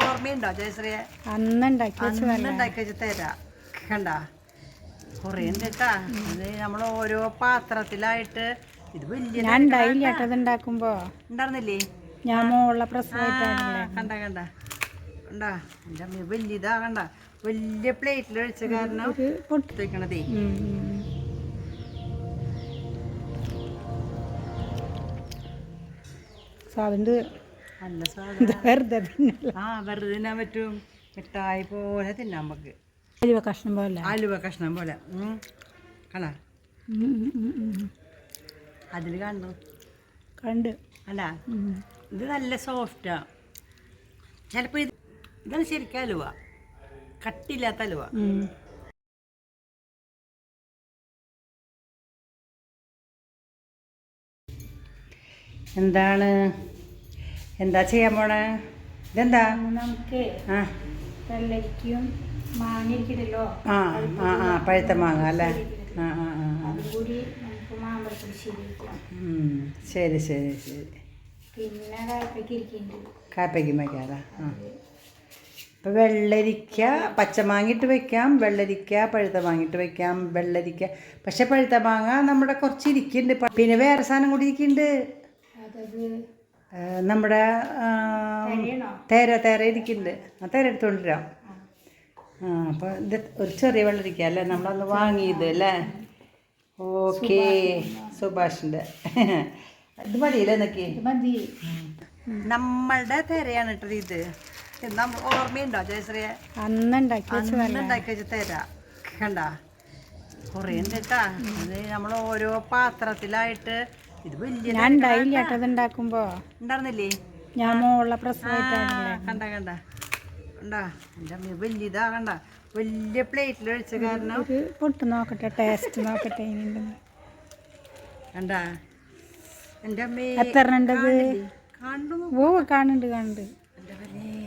ഓർമ്മയുണ്ടോ ജയശ്രീ അന്നുണ്ടാക്കി അന്നുണ്ടാക്കി വെച്ച് തരാ. കണ്ട? കുറേ ഉണ്ട് കേട്ടാ അത് നമ്മൾ ഓരോ പാത്രത്തിലായിട്ട് ഇത് വലിയ ഞാൻ ഉണ്ടായില്ല കേട്ടോ ഇത് ഉണ്ടാക്കുമ്പോ ഉണ്ടായിരുന്നില്ലേ? ഞാൻ മോളെ പ്രസവമായിട്ടാണ് കണ്ട കണ്ട. കണ്ടാ? എന്റെ അമ്മ വലിയതാ കണ്ട. വലിയ പ്ലേറ്റിൽ ഒഴിച്ച കാരണം പൊട്ടിത്തേക്കണതേ. സാധനം നല്ല സാധനം വെറുതെ ആ വെറുതെ തിന്നാൻ പറ്റും. മിഠായി പോലെ തിന്നാൻ നമുക്ക്. അലുവ കഷ്ണം പോലെ. അലുവ കഷ്ണം പോലെ. കണ. അതിൽ കണ്ടു? കണ്ട്. അല്ല. ഇത് നല്ല സോഫ്റ്റാ. ചിലപ്പോൾ ഇത് ഇതാണ് ശരിക്കും അലുവ. കട്ടില്ലാത്ത അലുവ. എന്താണ്? എന്താ ചെയ്യാൻ പോണേ? ഇതെന്താ? നമുക്ക് ആ. വെള്ളരിക്കും ആ ആ ആ പഴുത്ത മാങ്ങ അല്ലേ? ആ ആ ആ ആ. നമുക്ക് മാമ്പഴത്തിൽ ശരിയാക്കാം. ഉം. ശരി ശരി ശരി. പിന്നെ കായ്പയ്ക്ക് ഇരിക്കുന്നുണ്ട്. കാപ്പയ്ക്ക് വയ്ക്കാതെ ആ. ഇപ്പം വെള്ളരിക്ക പച്ചമാങ്ങിട്ട് വെക്കാം. വെള്ളരിക്ക പഴുത്ത മാങ്ങിട്ട് വെക്കാം. വെള്ളരിക്ക. പക്ഷെ പഴുത്ത മാങ്ങ നമ്മുടെ കുറച്ച് ഇരിക്കുന്നുണ്ട്. പിന്നെ വേറെ സാധനം കൂടി ഇരിക്കുന്നുണ്ട്. നമ്മുടെ? തേര തേര ഇരിക്കുന്നുണ്ട്. ആ തേര എടുത്തുകൊണ്ടിരാം ആ അപ്പോൾ ഇത് ഒരു ചെറിയ വെള്ളരിക്ക അല്ലേ? നമ്മളന്ന് വാങ്ങിയത് അല്ലേ? ഓക്കേ സുഭാഷിന്റെ ഇത് മതിയില്ലേ എന്നൊക്കെ മതി. നമ്മളുടെ തേരയാണ് കേട്ടത് ഇത്. എന്താ ഓർമ്മയുണ്ടോ ജയശ്രീയെ? അന്നുണ്ടാക്കി അന്ന് വെച്ചതല്ലേ ഉണ്ടാക്കി വെച്ച തേര. കണ്ട? കുറേ ഉണ്ട് കേട്ടാ. അത് നമ്മൾ ഓരോ പാത്രത്തിലായിട്ട് ഞാൻ ഉണ്ടായില്ല കേട്ടോ ഇത് ഉണ്ടാക്കുമ്പോ ഉണ്ടായിരുന്നില്ലേ? ഞാൻ മോളെ ആ, കണ്ട കണ്ട. കണ്ടാ. എന്റെ അമ്മ വലിയതാ കണ്ട. വലിയ പ്ലേറ്റിൽ ഒഴിച്ച കാരണം. പൊട്ട് നോക്കട്ടെ ടേസ്റ്റ് നോക്കട്ടെ കണ്ടാ. എന്റെ അമ്മ എത്ര ഉണ്ടത് ഓ കാണുന്നുണ്ട് കാണുന്നുണ്ട്.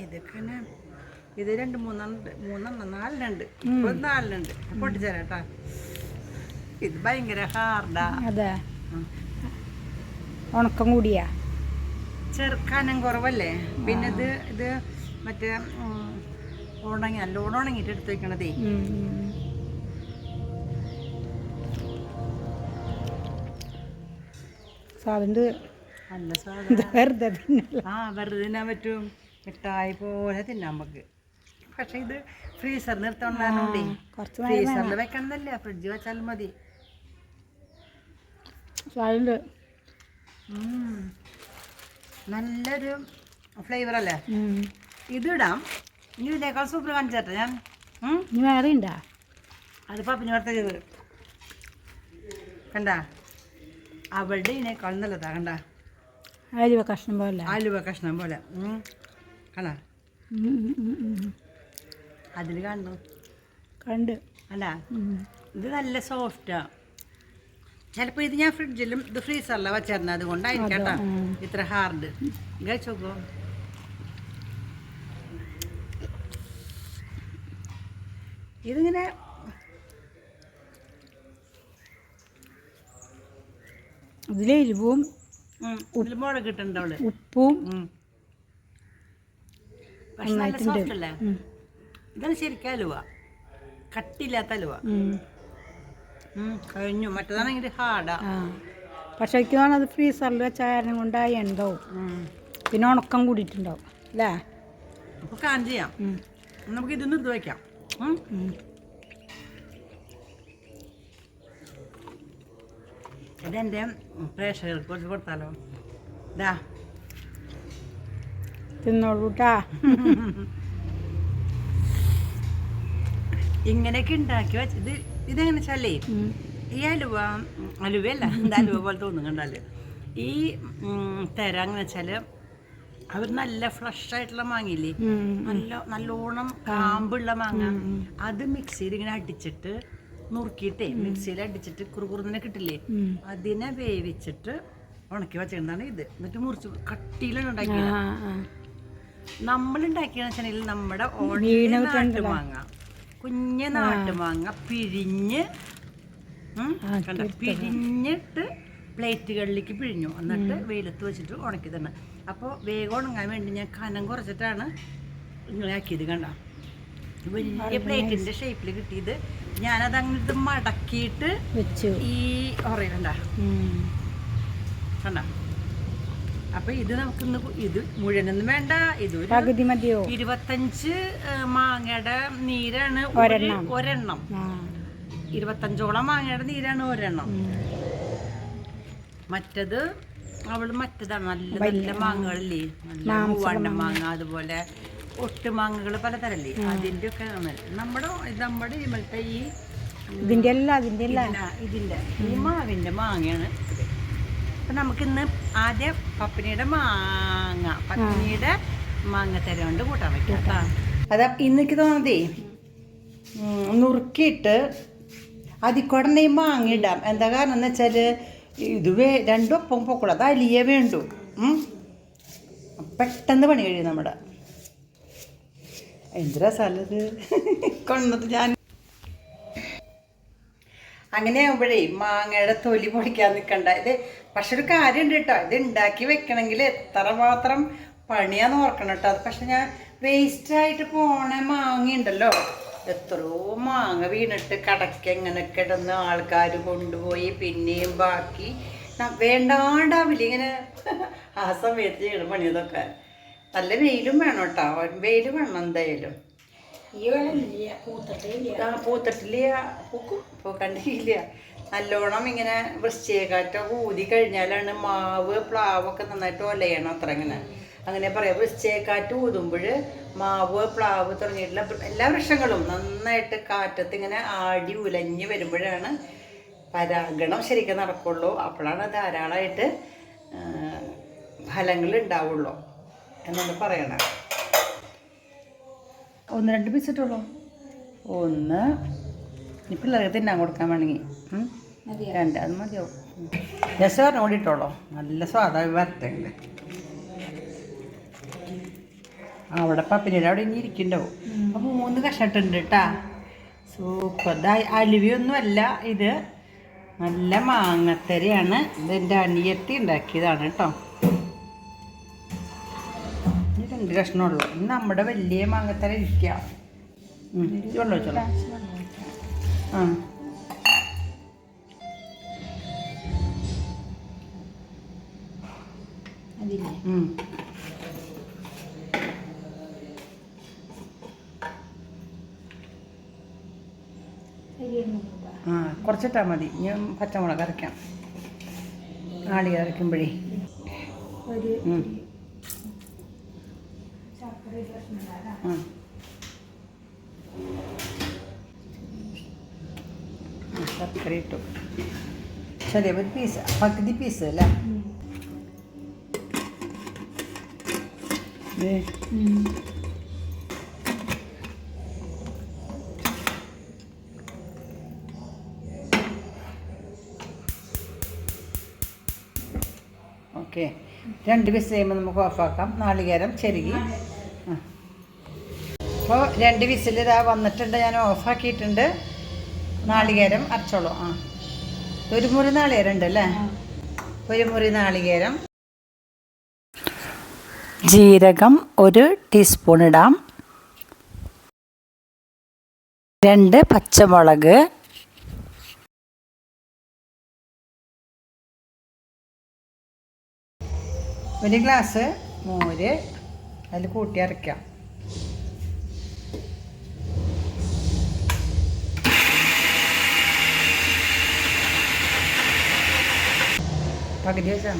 ഇതൊക്കെ ഇത് രണ്ട് മൂന്നെണ്ണം മൂന്നെണ്ണം നാലിനുണ്ട് ഇപ്പോൾ നാലിനുണ്ട് പൊട്ടിച്ചേരാട്ടാ ഇത് ഭയങ്കര ഹാർഡാ അതെ. ഉണക്കം കൂടിയാ. ചെറുക്കാനം കുറവല്ലേ? പിന്നെ ഇത് ഇത് മറ്റേ ഉണങ്ങി നല്ലോണം ഉണങ്ങിയിട്ട് എടുത്ത് വെക്കണതേ ഉം, ഉം. സാധനം നല്ല സാധനം. ഇത് വെറുതെ തിന്നല്ല. ആ വെറുതെ തിന്നാൻ പറ്റും. മിഠായി പോലെ തിന്നാൻ നമുക്ക്. പക്ഷെ ഇത് ഫ്രീസറിൽ നിർത്തണേ ഫ്രീസറിൽ വെക്കണമെന്നല്ല ഫ്രിഡ്ജ് വെച്ചാലും മതി. സാധനം. നല്ലൊരു ഫ്ലേവർ അല്ലേ? ഇതിടാം ഇനി ഇതിനേക്കാൾ സൂപ്പർ കാണിച്ചേട്ടെ ഞാൻ? ഇനി വേറെ ഉണ്ടാ അതിപ്പോ പിന്നെ വറുത്ത ചെയ്ത് കണ്ട? അവളുടെ ഇതിനേക്കാൾ നല്ലതാ കണ്ട? ആലുവ കഷ്ണം പോലെ. ആലുവ കഷ്ണം പോലെ. കണ്ട. അതിൽ കണ്ടു? കണ്ട്. അല്ല? ഇത് നല്ല സോഫ്റ്റാ ചിലപ്പോൾ ഇത് ഞാൻ ഫ്രിഡ്ജിലും ഇത് ഫ്രീസറല്ല വെച്ചിരുന്നത്. അതുകൊണ്ടായിരിക്കും കേട്ടോ. ഇത്ര ഹാർഡ് കഴിച്ചോക്കോ ഇതിങ്ങനെ ഇതിലെ എരിവും മുളക് ഇട്ടുണ്ട് ഉപ്പും. പക്ഷെ നല്ല സോഫ്റ്റ് അല്ലേ? ഇതാണ് ശരിക്കും അലുവ. കട്ടില്ലാത്ത അലുവ. കഴിഞ്ഞു. മറ്റേതാണെങ്കിൽ ഹാർഡാ. പക്ഷെ എനിക്ക് തോന്നുന്നു അത് ഫ്രീസറിൽ വെച്ച കാരണം കൊണ്ടായി ഉണ്ടാവും പിന്നെ ഉണക്കം കൂടിയിട്ടുണ്ടാവും. അല്ലേ? അപ്പോൾ കാൻ ചെയ്യാം. നമുക്ക് ഇതൊന്നും ഇത് വയ്ക്കാം. ഇതെന്റെ പ്രേക്ഷകർക്ക് കുറച്ച് കൊടുത്താലോ? ഇതാ തിന്നോളൂ കേട്ടാ ഇങ്ങനെയൊക്കെ ഉണ്ടാക്കി വെച്ച് ഇത് ഇതെങ്ങനെ വെച്ചാലേ ഈ അലുവ അലുവയല്ല എന്താ അലുവ പോലെ തോന്നും കണ്ടാൽ? ഈ തര അങ്ങനെ വെച്ചാൽ അവർ നല്ല ഫ്രഷ് ആയിട്ടുള്ള മാങ്ങയില്ലേ? നല്ല നല്ലോണം കാമ്പുള്ള മാങ്ങ. അത് മിക്സിയിൽ ഇങ്ങനെ അടിച്ചിട്ട് നുറുക്കിയിട്ടേ മിക്സിയിൽ അടിച്ചിട്ട് കുറുകുറുന്നെ കിട്ടില്ലേ? അതിനെ വേവിച്ചിട്ട് ഉണക്കി വെച്ചിട്ടുണ്ടാണ് ഇത്. എന്നിട്ട് മുറിച്ച് കട്ടിയിലാണ് ഉണ്ടാക്കിയത്. നമ്മളുണ്ടാക്കിയെന്ന് വെച്ചിട്ടുണ്ടെങ്കിൽ നമ്മുടെ ഓണിയുടെ നാട്ടുമാങ്ങ കുഞ്ഞ നാട്ടുമാങ്ങ പിഴിഞ്ഞ് കണ്ട? പിഴിഞ്ഞിട്ട് പ്ലേറ്റുകളിലേക്ക് പിഴിഞ്ഞു. എന്നിട്ട് വെയിലത്ത് വെച്ചിട്ട് ഉണക്കി തന്നെ അപ്പോൾ വേഗം ഉണങ്ങാൻ വേണ്ടി ഞാൻ കനം കുറച്ചിട്ടാണ് ഇങ്ങനെ ആക്കിയത് കണ്ട? വലിയ പ്ലേറ്റിന്റെ ഷേപ്പിൽ കിട്ടിയത്. ഞാനത് അങ്ങോട്ട് മടക്കിയിട്ട് വെച്ചു. ഈ ഉറയിലുണ്ടാ. കണ്ട? അപ്പൊ ഇത് നമുക്ക് ഇത് മുഴുവനൊന്നും വേണ്ട. ഇത് പകുതി മതിയോ? ഇരുപത്തഞ്ച് മാങ്ങയുടെ നീരാണ് ഒരെണ്ണം. ഒരെണ്ണം. ഇരുപത്തഞ്ചോളം മാങ്ങയുടെ നീരാണ് ഒരെണ്ണം. മറ്റത് അവൾ മറ്റതാണ്. നല്ല നല്ല മാങ്ങകളല്ലേ? നല്ല മൂവാണ്ട മാങ്ങ. അതുപോലെ ഒട്ടുമാങ്ങകൾ പലതരല്ലേ അതിന്റെ ഒക്കെ. നമ്മുടെ നമ്മുടെ ഇമലത്തെ ഈ ഇതിന്റെ അല്ല ഇതിന്റെ ഈ മാവിന്റെ മാങ്ങയാണ് ഇത് അപ്പൊ നമുക്കിന്ന് ആദ്യം പപ്പിനിയുടെ മാങ്ങ. പപ്പിനിയുടെ മാങ്ങ തര കൊണ്ട് കൂട്ടാൻ പറ്റും കേട്ടാ. അതാ ഇന്നെനിക്ക് തോന്നതേ നുറുക്കിയിട്ട് അതിക്കൂടെ മാങ്ങ ഇടാം. എന്താ കാരണം എന്ന് വെച്ചാൽ ഇത് വേ ഒപ്പം പൊക്കൂടാ അത് അലിയ വേണ്ടു. പെട്ടെന്ന് പണി കഴിയും നമ്മുടെ. എന്ത് രസാലത് കൊണ്ടത് ഞാൻ. അങ്ങനെ ആകുമ്പോഴേ മാങ്ങയുടെ തൊലി പൊളിക്കാൻ നിൽക്കണ്ട ഇത് പക്ഷെ ഒരു കാര്യമുണ്ട് കേട്ടോ ഇത് ഉണ്ടാക്കി വെക്കണമെങ്കിൽ എത്ര മാത്രം പണിയാന്ന് ഓർക്കണം കേട്ടോ അത് പക്ഷെ ഞാൻ വേസ്റ്റ് ആയിട്ട് പോണ മാങ്ങ ഉണ്ടല്ലോ എത്രയോ മാങ്ങ വീണിട്ട് കടക്ക് എങ്ങനെ കിടന്ന് ആൾക്കാർ കൊണ്ടുപോയി പിന്നെയും ബാക്കി. വേണ്ടാണ്ടാവില്ല ഇങ്ങനെ? ആ സമയത്ത് ചെയ്യണം പണിയതൊക്കെ. നല്ല വെയിലും വേണം കേട്ടോ വെയിൽ വേണം എന്തായാലും. ഈ വെള്ളം പൂത്തട്ടില്ല. പൂത്തട്ടില്ല. പൂക്കും. പൂക്കണ്ടില്ല നല്ലോണം ഇങ്ങനെ വൃശ്ചികക്കാറ്റൊക്കെ ഊതി കഴിഞ്ഞാലാണ് മാവ് പ്ലാവൊക്കെ നന്നായിട്ട് ഒലയണം അത്ര ഇങ്ങനെ. അങ്ങനെ പറയാം. വൃശ്ചികക്കാറ്റ് ഊതുമ്പോൾ മാവ് പ്ലാവ് തുടങ്ങിയിട്ടുള്ള എല്ലാ വൃക്ഷങ്ങളും നന്നായിട്ട് കാറ്റത്ത് ഇങ്ങനെ ആടി ഉലഞ്ഞ് വരുമ്പോഴാണ് പരാഗണം ശരിക്കും നടക്കുള്ളൂ. അപ്പോഴാണ് ധാരാളമായിട്ട് ഫലങ്ങൾ ഉണ്ടാവുള്ളൂ എന്നാണ് പറയണത് ഒന്ന് രണ്ട് പീസ് ഇട്ടുള്ളൂ ഒന്ന് ഇനി പിള്ളേർക്ക് തിന്നാൻ കൊടുക്കാൻ വേണമെങ്കിൽ. രണ്ട് അത് മതിയാവും. പറഞ്ഞ കൂടി നല്ല സ്വാദായി വരട്ടെങ്കിൽ അവിടെ പപ്പിനിയുടെ അവിടെ ഇനി ഇരിക്കണ്ടാവും. അപ്പോൾ മൂന്ന് കഷട്ടുണ്ട് കേട്ടാ സൂപ്പർ. ഇതാ അലുവിയൊന്നും അല്ല ഇത് നല്ല മാങ്ങത്തരയാണ്. ഇതിന്റെ അനിയത്തി ഉണ്ടാക്കിയതാണ് കേട്ടോ ഇനി രണ്ട് കഷ്ണമുള്ളൂ. ഇന്ന് നമ്മുടെ വലിയ മാങ്ങത്തര ഇരിക്കുക ഇത് വെള്ളം വെച്ചോളൂ ആ. അതില്ലേ ഉം. ആ കുറച്ചിട്ടാൽ മതി. ഞാൻ പച്ചമുളക് അരയ്ക്കാം. ആളി അരയ്ക്കുമ്പോഴേ. ആ, ശർക്കര ഇട്ടു ശരി ഒരു പീസ് പകുതി പീസ് അല്ലേ? ദേ, ഓക്കെ. രണ്ട് പീസ് കഴിയുമ്പോൾ നമുക്ക് ഓഫാക്കാം നാളികേരം ചെരുകി. അപ്പോൾ രണ്ട് വിസിൽ ഇതാ വന്നിട്ടുണ്ട്. ഞാൻ ഓഫാക്കിയിട്ടുണ്ട് നാളികേരം അരച്ചോളൂ. ആ. ഒരു മുറി നാളികേരം ഉണ്ട് അല്ലേ ഒരു മുറി നാളികേരം ജീരകം ഒരു ടീസ്പൂൺ ഇടാം. രണ്ട് പച്ചമുളക്. ഒരു ഗ്ലാസ് മോര് അതിൽ കൂട്ടി അരയ്ക്കാം പകുതി വെച്ചാൽ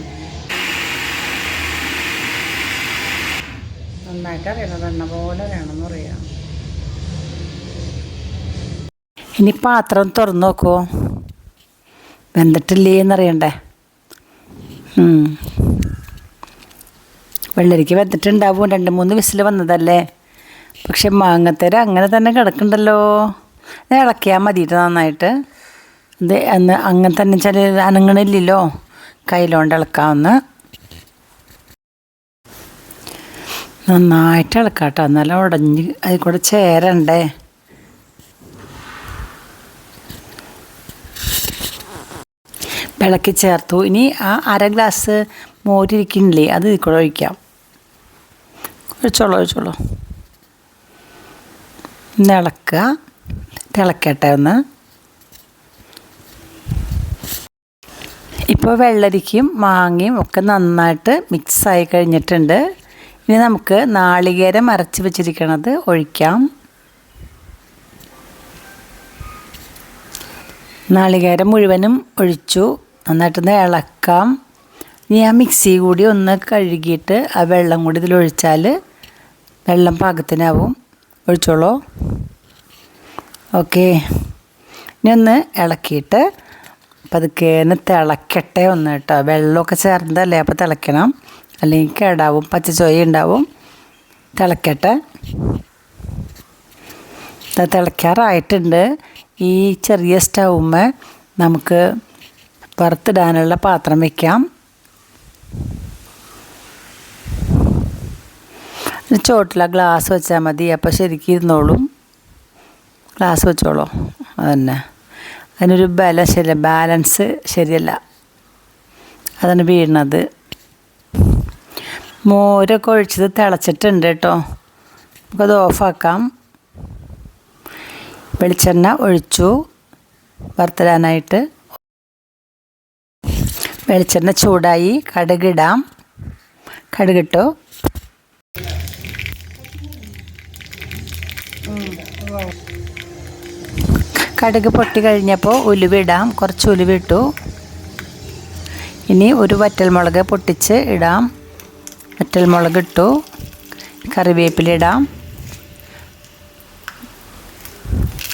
നന്നായിട്ട് അറിയണം എണ്ണ പോലെ വേണമെന്ന് പറയാം. ഇനി പാത്രം തുറന്നു നോക്കുമോ വെന്തിട്ടില്ലേ എന്നറിയണ്ടേ. വെള്ളരിക്ക വെന്തിട്ടുണ്ടാവും. രണ്ട് മൂന്ന് വിസിൽ വന്നതല്ലേ? പക്ഷെ മാങ്ങത്തേര അങ്ങനെ തന്നെ കിടക്കണ്ടല്ലോ. ഇളക്കിയാൽ മതിയിട്ട് നന്നായിട്ട്. ഇത് അന്ന് അങ്ങനെ തന്നെ ചില അനങ്ങണില്ലല്ലോ. കയ്യിലോണ്ട് ഇളക്കാവുന്ന നന്നായിട്ട് ഇളക്കാട്ടോ. എന്നാലും ഉടഞ്ഞ് അതിൽ കൂടെ ചേരണ്ടേ? വിളക്കി ചേർത്തു. ഇനി ആ അര ഗ്ലാസ് മോരിരിക്കുന്നില്ലേ അത് ഇതിൽ കൂടെ ഒഴിക്കാം. ഒഴിച്ചോളൂ ഒഴിച്ചോളൂ. ഇളക്കുക. തിളക്കട്ടെ ഒന്ന്. ഇപ്പോൾ വെള്ളരിക്കും മാങ്ങയും ഒക്കെ നന്നായിട്ട് മിക്സായി കഴിഞ്ഞിട്ടുണ്ട്. ഇനി നമുക്ക് നാളികേരം അരച്ച് വെച്ചിരിക്കണത് ഒഴിക്കാം. നാളികേരം മുഴുവനും ഒഴിച്ചു. നന്നായിട്ടൊന്ന് ഇളക്കാം. ഇനി ആ മിക്സി കൂടി ഒന്ന് കഴുകിയിട്ട് ആ വെള്ളം കൂടി ഇതിലൊഴിച്ചാൽ വെള്ളം പാകത്തിനാവും. ഒഴിച്ചോളൂ. ഓക്കെ. ഇനി ഒന്ന് ഇളക്കിയിട്ട് പതുക്കെ കേന തിളക്കട്ടെ ഒന്ന് കേട്ടോ. വെള്ളമൊക്കെ ചേർന്നതല്ലേ? അപ്പോൾ തിളയ്ക്കണം അല്ലെങ്കിൽ കേടാവും പച്ചച്ചോയ ഉണ്ടാവും തിളക്കട്ടെ. തിളയ്ക്കാറായിട്ടുണ്ട് ഈ ചെറിയ സ്റ്റൗമ്മ നമുക്ക് വറുത്തിടാനുള്ള പാത്രം വയ്ക്കാം ചോട്ടില ഗ്ലാസ് വെച്ചാൽ മതി. അപ്പോൾ ശരിക്കും ഇരുന്നോളും. ഗ്ലാസ് വെച്ചോളൂ. അതന്നെ. അതിനൊരു ബല ശരി ബാലൻസ് ശരിയല്ല. അതാണ് വീണത്. മോരൊക്കെ ഒഴിച്ചത് തിളച്ചിട്ടുണ്ട് കേട്ടോ. നമുക്കത് ഓഫാക്കാം. വെളിച്ചെണ്ണ ഒഴിച്ചു. വറുത്തരാനായിട്ട്. വെളിച്ചെണ്ണ ചൂടായി. കടുകിടാം കടുകിട്ടു കടുക് പൊട്ടി കഴിഞ്ഞപ്പോൾ ഉലുവിടാം കുറച്ച് ഉലുവിട്ടു ഇനി ഒരു വറ്റൽമുളക് പൊട്ടിച്ച് ഇടാം. വറ്റൽമുളക് ഇട്ടു. കറിവേപ്പില ഇടാം.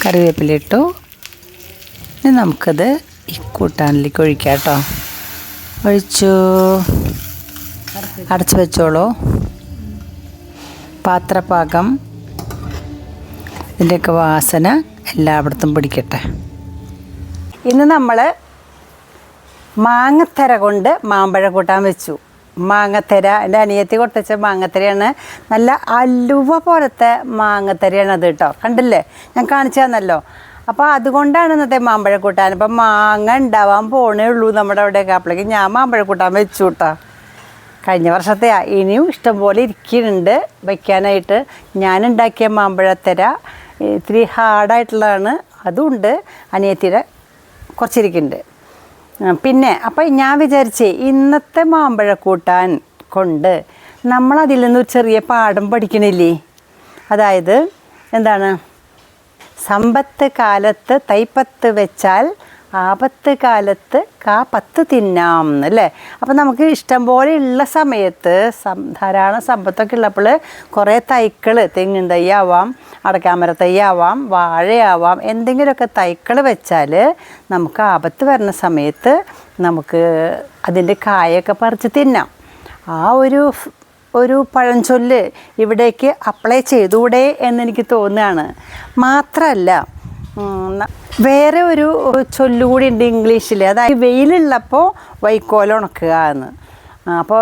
കറിവേപ്പില ഇട്ടു. ഇനി നമുക്കത് ഈ കൂട്ടാനിലേക്ക് ഒഴിക്കാം കേട്ടോ. ഒഴിച്ചു. അടച്ചു വെച്ചോളൂ. പാത്രപാകം ഇതിന്റെയൊക്കെ വാസന എല്ലായിടത്തും പിടിക്കട്ടെ. ഇന്ന് നമ്മൾ മാങ്ങത്തര കൊണ്ട് മാമ്പഴം കൂട്ടാൻ വെച്ചു. മാങ്ങത്തര. എന്റെ അനിയത്തി കൊടുത്തച്ച മാങ്ങത്തരയാണ്. നല്ല അലുവ പോലത്തെ മാങ്ങത്തരയാണ് അത് കേട്ടോ. കണ്ടില്ലേ? ഞാൻ കാണിച്ചു തന്നല്ലോ. അപ്പോൾ അതുകൊണ്ടാണ് ഇന്നത്തെ മാമ്പഴ കൂട്ടാൻ ഇപ്പം മാങ്ങ ഉണ്ടാവാൻ പോണേ ഉള്ളൂ നമ്മുടെ അവിടെയൊക്കെ. അപ്പോഴേക്ക് ഞാൻ മാമ്പഴ കൂട്ടാൻ വെച്ചു കേട്ടോ. കഴിഞ്ഞ വർഷത്തെ ഇനിയും ഇഷ്ടംപോലെ ഇരിക്കുന്നുണ്ട് വയ്ക്കാനായിട്ട്. ഞാൻ ഉണ്ടാക്കിയ മാമ്പഴത്തര ഇത്തിരി ഹാർഡായിട്ടുള്ളതാണ്. അതുണ്ട് അനിയത്തിയുടെ കുറച്ചിരിക്കുന്നുണ്ട്. പിന്നെ അപ്പം ഞാൻ വിചാരിച്ചേ ഇന്നത്തെ മാമ്പഴ കൂട്ടാൻ കൊണ്ട് നമ്മളതിൽ നിന്ന് ഒരു ചെറിയ പാഠം പഠിക്കണില്ലേ? അതായത് എന്താണ്? സമ്പത്ത് കാലത്ത് തൈപ്പത്ത് വെച്ചാൽ ആപത്ത് കാലത്ത് കാ പത്ത് തിന്നാം അല്ലേ അപ്പം നമുക്ക് ഇഷ്ടം പോലെ ഉള്ള സമയത്ത് ധാരാളം സമ്പത്തൊക്കെ ഉള്ളപ്പോൾ കുറേ തൈക്കൾ തെങ്ങിൻ തയ്യാവാം അടക്കാമര തൈ ആവാം വാഴയാവാം എന്തെങ്കിലുമൊക്കെ തൈക്കൾ വെച്ചാൽ നമുക്ക് ആപത്ത് വരുന്ന സമയത്ത് നമുക്ക് അതിന്റെ കായൊക്കെ പറിച്ച് തിന്നാം. ആ ഒരു ഒരു പഴഞ്ചൊല്ല് ഇവിടേക്ക് അപ്ലൈ ചെയ്തുകൂടെ എന്നെനിക്ക് തോന്നുകയാണ്. മാത്രമല്ല വേറെ ഒരു ചൊല്ലുകൂടി ഉണ്ട് ഇംഗ്ലീഷിൽ അതായത് വെയിലുള്ളപ്പോൾ വൈക്കോല ഉണക്കുക എന്ന്. അപ്പോൾ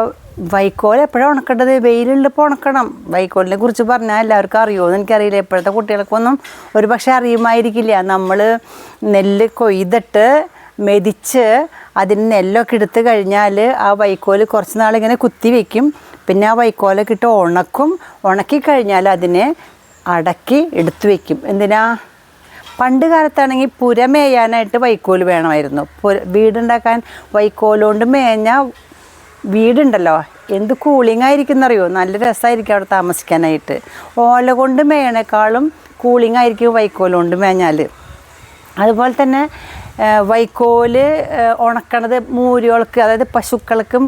വൈക്കോൽ എപ്പോഴാണ് ഉണക്കേണ്ടത്? വെയിലുള്ളപ്പോൾ ഉണക്കണം. വൈക്കോലിനെ കുറിച്ച് പറഞ്ഞാൽ എല്ലാവർക്കും അറിയുമോ എനിക്കറിയില്ല. ഇപ്പോഴത്തെ കുട്ടികൾക്കൊന്നും ഒരു പക്ഷേ അറിയുമായിരിക്കില്ല. നമ്മൾ നെല്ല് കൊയ്തിട്ട് മെതിച്ച് അതിന് നെല്ലൊക്കെ എടുത്ത് കഴിഞ്ഞാൽ ആ വൈക്കോൽ കുറച്ച് നാളിങ്ങനെ കുത്തി വയ്ക്കും പിന്നെ ആ വൈക്കോലൊക്കെ ഇട്ട് ഉണക്കും. ഉണക്കി കഴിഞ്ഞാൽ അതിനെ അടക്കി എടുത്തു വയ്ക്കും എന്തിനാ? പണ്ട് കാലത്താണെങ്കിൽ പുര മേയാനായിട്ട് വൈക്കോൽ വേണമായിരുന്നു. പുര വീടുണ്ടാക്കാൻ വൈക്കോലുകൊണ്ട് മേഞ്ഞ വീടുണ്ടല്ലോ. എന്ത് കൂളിംഗ് ആയിരിക്കും എന്നറിയോ നല്ല രസമായിരിക്കും അവിടെ താമസിക്കാനായിട്ട്. ഓല കൊണ്ട് മേയണേക്കാളും കൂളിംഗ് ആയിരിക്കും വൈക്കോലുകൊണ്ട് മേഞ്ഞാൽ അതുപോലെ തന്നെ വൈക്കോൽ ഉണക്കണത് മൂരികൾക്ക് അതായത് പശുക്കൾക്കും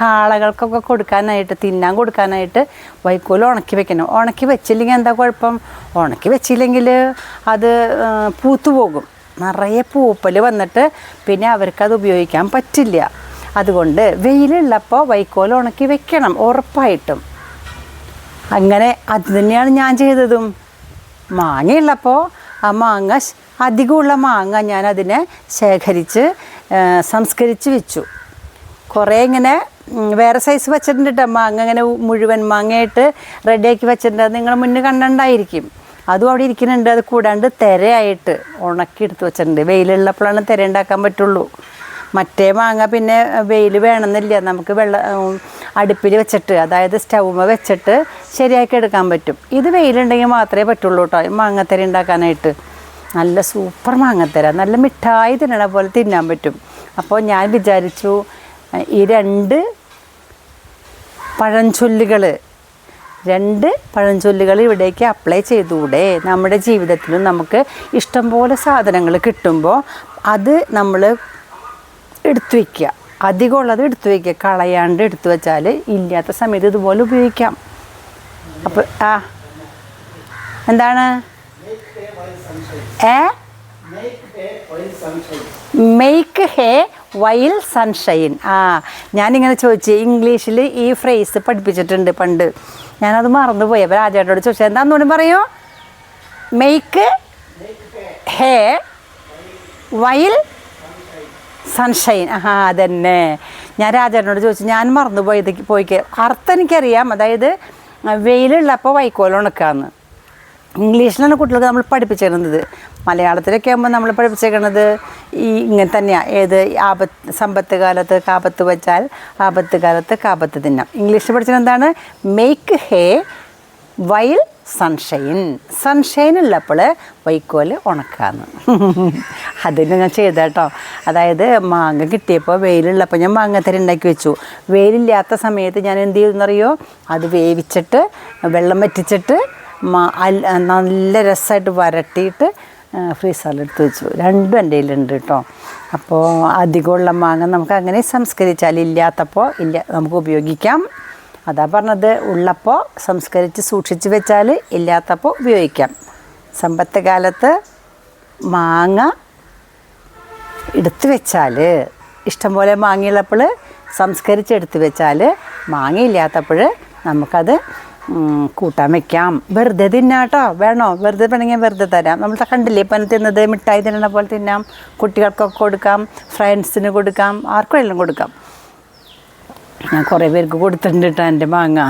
കാളകൾക്കൊക്കെ കൊടുക്കാനായിട്ട് തിന്നാൻ കൊടുക്കാനായിട്ട് വൈക്കോൽ ഉണക്കി വെക്കണം. ഉണക്കി വെച്ചില്ലെങ്കിൽ എന്താ കുഴപ്പം? ഉണക്കി വെച്ചില്ലെങ്കിൽ അത് പൂത്തു പോകും നിറയെ പൂപ്പൽ വന്നിട്ട് പിന്നെ അവർക്കത് ഉപയോഗിക്കാൻ പറ്റില്ല. അതുകൊണ്ട് വെയിലുള്ളപ്പോൾ വൈക്കോൽ ഉണക്കി വെക്കണം ഉറപ്പായിട്ടും. അങ്ങനെ അത് തന്നെയാണ് ഞാൻ ചെയ്തതും. മാങ്ങയുള്ളപ്പോൾ ആ മാങ്ങ അധികമുള്ള മാങ്ങ ഞാൻ അതിനെ ശേഖരിച്ച് സംസ്കരിച്ച് വെച്ചു. കുറേ ഇങ്ങനെ വേറെ സൈസ് വെച്ചിട്ടുണ്ട് മാങ്ങ ഇങ്ങനെ മുഴുവൻ മാങ്ങയായിട്ട് റെഡിയാക്കി വെച്ചിട്ടുണ്ട്. അത് നിങ്ങൾ മുന്നേ കണ്ടുണ്ടായിരിക്കും. അതും അവിടെ ഇരിക്കുന്നുണ്ട്. അത് കൂടാണ്ട് തിരയായിട്ട് ഉണക്കി എടുത്ത് വെച്ചിട്ടുണ്ട്. വെയിലുള്ളപ്പോഴാണ് തിര ഉണ്ടാക്കാൻ പറ്റുള്ളൂ. മറ്റേ മാങ്ങ പിന്നെ വെയിൽ വേണമെന്നില്ല. നമുക്ക് വെള്ള അടുപ്പിൽ വെച്ചിട്ട് അതായത് സ്റ്റൗമ വെച്ചിട്ട് ശരിയാക്കി എടുക്കാൻ പറ്റും. ഇത് വെയിലുണ്ടെങ്കിൽ മാത്രമേ പറ്റുള്ളൂ കേട്ടോ മാങ്ങത്തരി ഉണ്ടാക്കാനായിട്ട്. നല്ല സൂപ്പർ മാങ്ങ തരാം നല്ല മിഠായി തിന്നണ പോലെ തിന്നാൻ പറ്റും. അപ്പോൾ ഞാൻ വിചാരിച്ചു ഈ രണ്ട് പഴഞ്ചൊല്ലുകൾ രണ്ട് പഴഞ്ചൊല്ലുകൾ ഇവിടേക്ക് അപ്ലൈ ചെയ്തുകൂടെ? നമ്മുടെ ജീവിതത്തിലും നമുക്ക് ഇഷ്ടംപോലെ സാധനങ്ങൾ കിട്ടുമ്പോൾ അത് നമ്മൾ എടുത്തു വയ്ക്കുക അധികമുള്ളത് എടുത്തു വയ്ക്കുക കളയാണ്ട് എടുത്തു വെച്ചാൽ ഇല്ലാത്ത സമയത്ത് ഇതുപോലെ ഉപയോഗിക്കാം. അപ്പോൾ ആ എന്താണ്? ഏ? മെയ്ക്ക് ഹേ വൈൽ സൺഷൈൻ ആ ഞാനിങ്ങനെ ചോദിച്ചു ഇംഗ്ലീഷിൽ ഈ ഫ്രേസ് പഠിപ്പിച്ചിട്ടുണ്ട് പണ്ട്. ഞാനത് മറന്നുപോയി. അപ്പോൾ രാജേട്ടനോട് ചോദിച്ചത് എന്താണെന്നൂടെ പറയൂ? മെയ്ക്ക് ഹേ വൈൽ സൺഷൈൻ ആ അതന്നെ. ഞാൻ രാജേട്ടനോട് ചോദിച്ചു ഞാൻ മറന്നുപോയി പോയിക്ക്. അർത്ഥം എനിക്കറിയാം. അതായത് വെയിലുള്ളപ്പോൾ വൈക്കോൽ ഉണക്കാന്ന്. ഇംഗ്ലീഷിലാണ് കുട്ടികൾക്ക് നമ്മൾ പഠിപ്പിച്ചിരുന്നത് മലയാളത്തിലൊക്കെ ആകുമ്പോൾ നമ്മൾ പഠിപ്പിച്ചേക്കുന്നത് ഈ ഇങ്ങനെ തന്നെയാണ് ഏത് ആപത്ത് സമ്പത്ത് കാലത്ത് കാപത്ത് വെച്ചാൽ ആപത്ത് കാലത്ത് കാപത്ത് തിന്നാം. ഇംഗ്ലീഷിൽ പഠിച്ചത് എന്താണ് make hay while sunshine sunshine ഉള്ളപ്പോൾ വൈക്കോൽ ഉണക്കാന്ന്. അതിന് ഞാൻ ചെയ്ത കേട്ടോ അതായത് മാങ്ങ കിട്ടിയപ്പോൾ വെയിലുള്ളപ്പോൾ ഞാൻ മാങ്ങത്തരി ഉണ്ടാക്കി വെച്ചു. വെയിലില്ലാത്ത സമയത്ത് ഞാൻ എന്ത് ചെയ്തെന്നറിയോ അത് വേവിച്ചിട്ട് വെള്ളം വറ്റിച്ചിട്ട് നല്ല രസമായിട്ട് വരട്ടിയിട്ട് ഫ്രീസറിൽ എടുത്ത് വെച്ചു. രണ്ടും എന്റെ കയ്യിലുണ്ട് കേട്ടോ അപ്പോൾ അധികമുള്ള മാങ്ങ നമുക്ക് അങ്ങനെ സംസ്കരിച്ചാൽ ഇല്ലാത്തപ്പോൾ ഇല്ല നമുക്ക് ഉപയോഗിക്കാം. അതാ പറഞ്ഞത് ഉള്ളപ്പോൾ സംസ്കരിച്ച് സൂക്ഷിച്ച് വെച്ചാൽ ഇല്ലാത്തപ്പോൾ ഉപയോഗിക്കാം. സമ്പത്ത് കാലത്ത് മാങ്ങ എടുത്തു വെച്ചാൽ ഇഷ്ടംപോലെ മാങ്ങയുള്ളപ്പോൾ സംസ്കരിച്ച് എടുത്തു വെച്ചാൽ മാങ്ങയില്ലാത്തപ്പോൾ നമുക്കത് കൂട്ടാൻ വെക്കാം. വെറുതെ തിന്നാട്ടോ വേണോ? വെറുതെ വേണമെങ്കിൽ വെറുതെ തരാം. നമ്മൾ കണ്ടില്ലേ? ഇപ്പം തിന്നത് മിഠായി തിന്നണ പോലെ തിന്നാം. കുട്ടികൾക്കൊക്കെ കൊടുക്കാം. ഫ്രണ്ട്സിന് കൊടുക്കാം. ആർക്കും എല്ലാം കൊടുക്കാം. ഞാൻ കുറേ പേർക്ക് കൊടുത്തിട്ടുണ്ട് കേട്ടോ എന്റെ മാങ്ങ.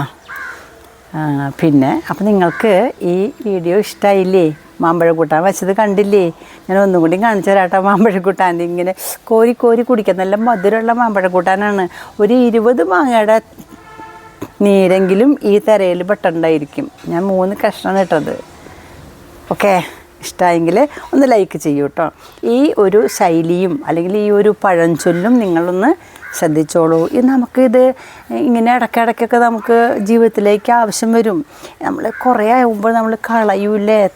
പിന്നെ അപ്പം നിങ്ങൾക്ക് ഈ വീഡിയോ ഇഷ്ടമായില്ലേ മാമ്പഴക്കൂട്ടാൻ വെച്ചത് കണ്ടില്ലേ? ഞാൻ ഒന്നും കൂടി കാണിച്ചു തരാം കേട്ടോ മാമ്പഴക്കൂട്ടാൻ ഇങ്ങനെ കോരി കോരി കുടിക്കാൻ. നല്ല മധുരമുള്ള മാമ്പഴക്കൂട്ടാനാണ് ഒരു ഇരുപത് മാങ്ങയുടെ നീരെങ്കിലും ഈ തിരയിൽ പെട്ടുണ്ടായിരിക്കും. ഞാൻ മൂന്ന് കഷ്ണം ഇട്ടത്. ഓക്കെ? ഇഷ്ടമായെങ്കിൽ ഒന്ന് ലൈക്ക് ചെയ്യൂ കേട്ടോ ഈ ഒരു ശൈലിയും അല്ലെങ്കിൽ ഈ ഒരു പഴഞ്ചൊല്ലും നിങ്ങളൊന്ന് ശ്രദ്ധിച്ചോളൂ. ഇത് നമുക്കിത് ഇങ്ങനെ ഇടയ്ക്കിടയ്ക്കൊക്കെ നമുക്ക് ജീവിതത്തിലേക്ക് ആവശ്യം വരും. നമ്മൾ കുറേ ആകുമ്പോൾ നമ്മൾ കളയൂലേ